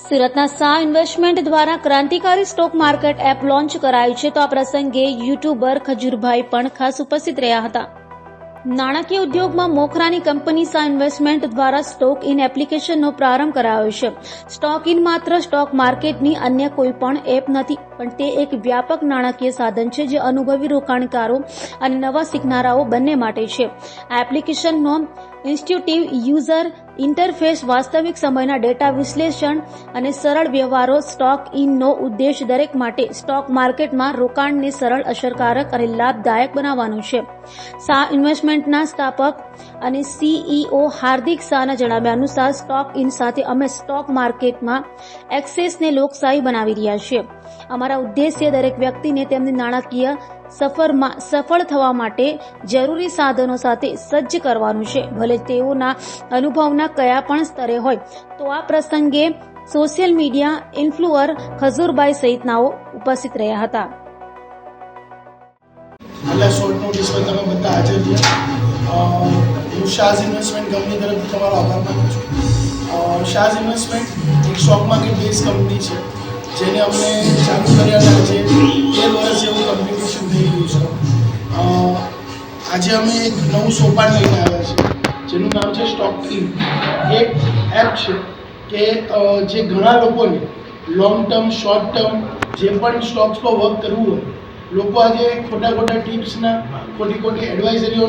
સુરતના શાહ ઇન્વેસ્ટમેન્ટ દ્વારા ક્રાંતિકારી સ્ટોક માર્કેટ એપ લોન્ચ કરાયું છે તો આ પ્રસંગે યુટ્યુબર ખજૂરભાઈ પણ ખાસ ઉપસ્થિત રહ્યા હતા. નાણાકીય ઉદ્યોગમાં મોખરાની કંપની શાહ ઇન્વેસ્ટમેન્ટ દ્વારા સ્ટોક ઇન એપ્લિકેશનનો પ્રારંભ કરાયો છે. સ્ટોક ઇન માત્ર સ્ટોક માર્કેટની અન્ય કોઈ પણ એપ નથી, પણ તે એક વ્યાપક નાણાકીય સાધન છે જે અનુભવી રોકાણકારો અને નવા શીખનારાઓ બંને માટે છે. આ એપ્લિકેશનનો ઇન્સ્ટિટ્યુટિવ યુઝર ઇન્ટરફેસ વાસ્તવિક સમયના ડેટા વિશ્લેષણ અને સરળ વ્યવહારો સ્ટોક ઇનનો ઉદ્દેશ દરેક માટે સ્ટોક માર્કેટમાં રોકાણને સરળ, અસરકારક અને લાભદાયક બનાવવાનો છે. શાહ ઇન્વેસ્ટમેન્ટના સ્થાપક અને સીઈઓ હાર્દિક શાહના જણાવ્યા અનુસાર સ્ટોક ઇન સાથે અમે સ્ટોક માર્કેટમાં એક્સેસને લોકશાહી બનાવી રહ્યા છીએ. અમારા ઉદ્દેશ્ય દરેક વ્યક્તિને તેમની નાણાકીય સફરમાં સફળ થવા માટે જરૂરી સાધનો સાથે સજ્જ કરવાનું છે. ભલે તેઓના અનુભવના કયા પણ સ્તરે હોય. તો આ પ્રસંગે સોશિયલ મીડિયા ઇન્ફ્લુઅર ખજૂરભાઈ સહિતનાઓ ઉપસ્થિત રહ્યા હતા. તમે બધા હાજર હું શાઝ ઇન્વેસ્ટમેન્ટ કંપની તરફથી તમારો આભાર માનું છું. શાઝ ઇન્વેસ્ટમેન્ટ એક સ્ટોક માર્કેટ બેઝ કંપની છે. જેને અમને ચાલુ કર્યા આજે બે વર્ષ જેવું કમ્પ્લિકેશન થઈ ગયું છે. આજે અમે એક નવું સોપાન લઈને આવ્યા છીએ, જેનું નામ છે સ્ટોક ઇન એક એપ છે કે જે ઘણા લોકોને લોંગ ટર્મ શોર્ટ ટર્મ જે પણ સ્ટોક્સ પર વર્ક કરવું હોય, લોકો આજે ખોટા ખોટા ટિપ્સના ખોટી ખોટી એડવાઇઝરીઓ